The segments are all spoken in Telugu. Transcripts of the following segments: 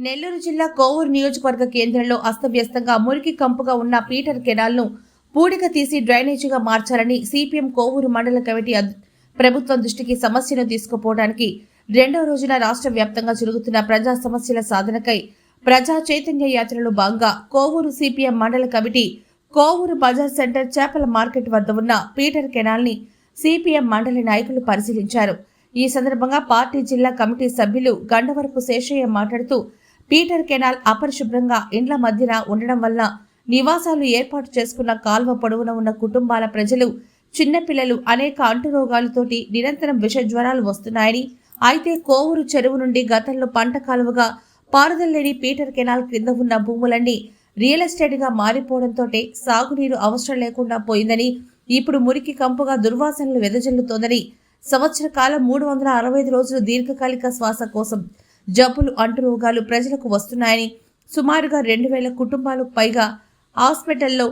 నెల్లూరు జిల్లా కోవూరు నియోజకవర్గ కేంద్రంలో అస్తవ్యస్తంగా మురికి కంపుగా ఉన్న పీటర్ కెనాల్ను పూడిక తీసి డ్రైనేజీగా మార్చాలని సిపిఎం కోవూరు మండల కమిటీ ప్రభుత్వం దృష్టికి సమస్యను తీసుకుపోవడానికి రెండవ రోజున రాష్ట్ర వ్యాప్తంగా జరుగుతున్న ప్రజా సమస్యల సాధనకై ప్రజా చైతన్య యాత్రలో భాగంగా కోవూరు సిపిఎం మండల కమిటీ కోవూరు బజార్ సెంటర్ చేపల మార్కెట్ వద్ద ఉన్న పీటర్ కెనాల్ని సిపిఎం మండలి నాయకులు పరిశీలించారు. ఈ సందర్భంగా పార్టీ జిల్లా కమిటీ సభ్యులు గండవరపు శేషయ్య మాట్లాడుతూ పీటర్ కెనాల్ అపరిశుభ్రంగా ఇండ్ల మధ్యన ఉండడం వల్ల నివాసాలు ఏర్పాటు చేసుకున్న కాల్వ పొడవున ఉన్న కుటుంబాల ప్రజలు చిన్నపిల్లలు అనేక అంటురోగాలతోటి నిరంతరం విష జ్వరాలు వస్తున్నాయని అయితే కోవూరు చెరువు నుండి గతంలో పంట కాలువగా పారుదల్లేని పీటర్ కెనాల్ క్రింద ఉన్న భూములన్నీ రియల్ ఎస్టేట్గా మారిపోవడంతో సాగునీరు అవసరం లేకుండా పోయిందని ఇప్పుడు మురికి కంపుగా దుర్వాసనలు వెదజల్లుతోందని సంవత్సర కాలం మూడు వందల అరవై ఐదు రోజులు దీర్ఘకాలిక శ్వాస కోసం జబ్బులు అంటురోగాలు ప్రజలకు వస్తున్నాయని సుమారుగా రెండు వేల కుటుంబాలకు పైగా హాస్పిటల్లో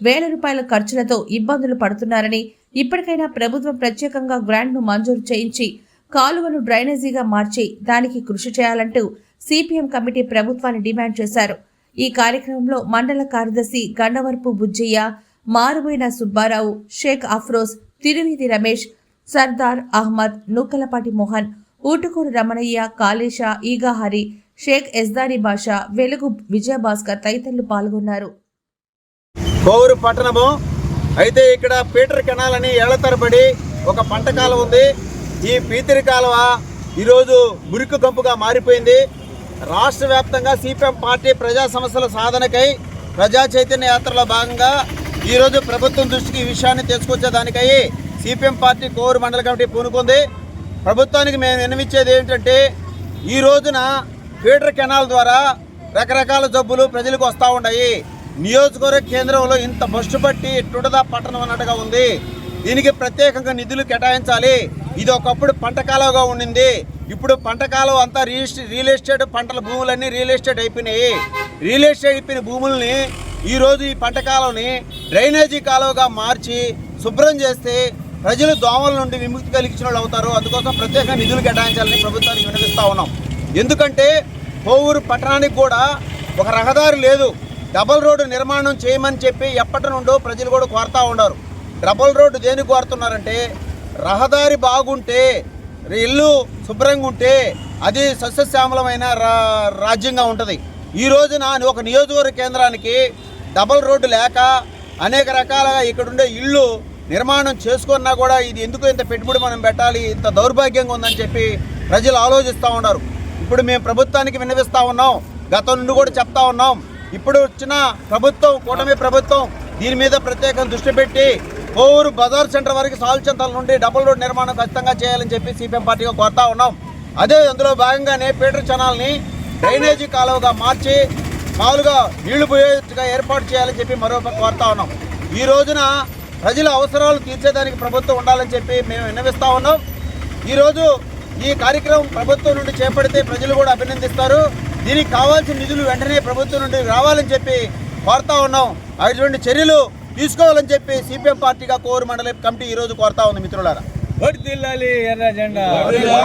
వేల రూపాయల ఖర్చులతో ఇబ్బందులు పడుతున్నారని ఇప్పటికైనా ప్రభుత్వం ప్రత్యేకంగా గ్రాంట్ను మంజూరు చేయించి కాలువను డ్రైనేజీగా మార్చి దానికి కృషి చేయాలంటూ సిపిఎం కమిటీ ప్రభుత్వాన్ని డిమాండ్ చేశారు. ఈ కార్యక్రమంలో మండల కార్యదర్శి గండవరపు బుజ్జయ్య మారుబోయిన సుబ్బారావు షేక్ అఫ్రోజ్ తిరువీధి రమేష్ సర్దార్ అహ్మద్ నూకలపాటి మోహన్ ఊటుకూరు రమణయ్య కాళేశ ఈగాహరి షేక్ ఎస్దారి బాషా వెలుగు విజయభాస్కర్ తదితరులు పాల్గొన్నారు. కోవూరు పట్టణము. అయితే ఇక్కడ పీటర్ కెనాల్ అని ఏళ్ళ తరబడి ఒక పంట కాలం ఉంది. ఈ పీతరి కాలువ ఈరోజు మురికి కంపుగా మారిపోయింది. రాష్ట్ర వ్యాప్తంగా సిపిఎం పార్టీ ప్రజా సమస్యల సాధనకై ప్రజా చైతన్య యాత్రలో భాగంగా ఈరోజు ప్రభుత్వం దృష్టికి ఈ విషయాన్ని తీసుకొచ్చేదానికై సిపిఎం పార్టీ కోవూరు మండల కమిటీ పూనుకుంది. ప్రభుత్వానికి మేము విన్నవించేది ఏంటంటే ఈ రోజున ఫీడర్ కెనాల్ ద్వారా రకరకాల జబ్బులు ప్రజలకు వస్తూ ఉన్నాయి. నియోజకవర్గ కేంద్రంలో ఇంత బస్సు పట్టి టుడదా పట్టణం అన్నట్టుగా ఉంది. దీనికి ప్రత్యేకంగా నిధులు కేటాయించాలి. ఇది ఒకప్పుడు పంట కాలువగా ఉండింది. ఇప్పుడు పంట కాలం అంతా రియల్ రియల్ ఎస్టేట్ పంటల భూములన్నీ రియల్ ఎస్టేట్ అయిపోయినాయి. రియల్ ఎస్టేట్ అయిపోయిన భూముల్ని ఈరోజు ఈ పంట కాలంని డ్రైనేజీ కాలువగా మార్చి శుభ్రం చేస్తే ప్రజలు దోమల నుండి విముక్తి కలిగించిన వాళ్ళు అవుతారు. అందుకోసం ప్రత్యేక నిధులు కేటాయించాలని ప్రభుత్వానికి వినిపిస్తూ ఉన్నాం. ఎందుకంటే కోవూరు పట్టణానికి కూడా ఒక రహదారి లేదు. డబల్ రోడ్డు నిర్మాణం చేయమని చెప్పి ఎప్పటి నుండో ప్రజలు కూడా కోరుతూ ఉన్నారు. డబల్ రోడ్డు దేనికి కోరుతున్నారంటే రహదారి బాగుంటే ఇల్లు శుభ్రంగా ఉంటే అది సస్యశ్యామలమైన రా రాజ్యంగా ఉంటుంది. ఈ రోజున ఒక నియోజకవర్గ కేంద్రానికి డబల్ రోడ్డు లేక అనేక రకాలుగా ఇక్కడుండే ఇళ్ళు నిర్మాణం చేసుకున్నా కూడా ఇది ఎందుకు ఇంత పెట్టుబడి మనం పెట్టాలి? ఇంత దౌర్భాగ్యంగా ఉందని చెప్పి ప్రజలు ఆలోచిస్తూ ఉన్నారు. ఇప్పుడు మేము ప్రభుత్వానికి విన్నవిస్తూ ఉన్నాం. గతం నుండి కూడా చెప్తా ఉన్నాం. ఇప్పుడు వచ్చిన ప్రభుత్వం కూటమి ప్రభుత్వం దీని మీద ప్రత్యేకం దృష్టి పెట్టి కోవూరు బజార్ సెంటర్ వరకు సాల్చంతల నుండి డబుల్ రోడ్ నిర్మాణం ఖచ్చితంగా చేయాలని చెప్పి సిపిఎం పార్టీగా కోరుతా ఉన్నాం. అదే అందులో భాగంగానే పీటర్ ఛానల్ని డ్రైనేజీ కాలువగా మార్చి మామూలుగా నీళ్ళు పోయేట్టుగా ఏర్పాటు చేయాలని చెప్పి మరో కోరుతా ఉన్నాం. ఈ రోజున ప్రజల అవసరాలు తీర్చేదానికి ప్రభుత్వం ఉండాలని చెప్పి మేము విన్నవిస్తా ఉన్నాం. ఈరోజు ఈ కార్యక్రమం ప్రభుత్వం నుండి చేపడితే ప్రజలు కూడా అభినందిస్తారు. దీనికి కావాల్సిన నిధులు వెంటనే ప్రభుత్వం నుండి రావాలని చెప్పి కోరుతా ఉన్నాం. అటువంటి చర్యలు తీసుకోవాలని చెప్పి సిపిఎం పార్టీగా కోరు మండలి కమిటీ ఈరోజు కోరుతా ఉంది మిత్రులారా. జెండా.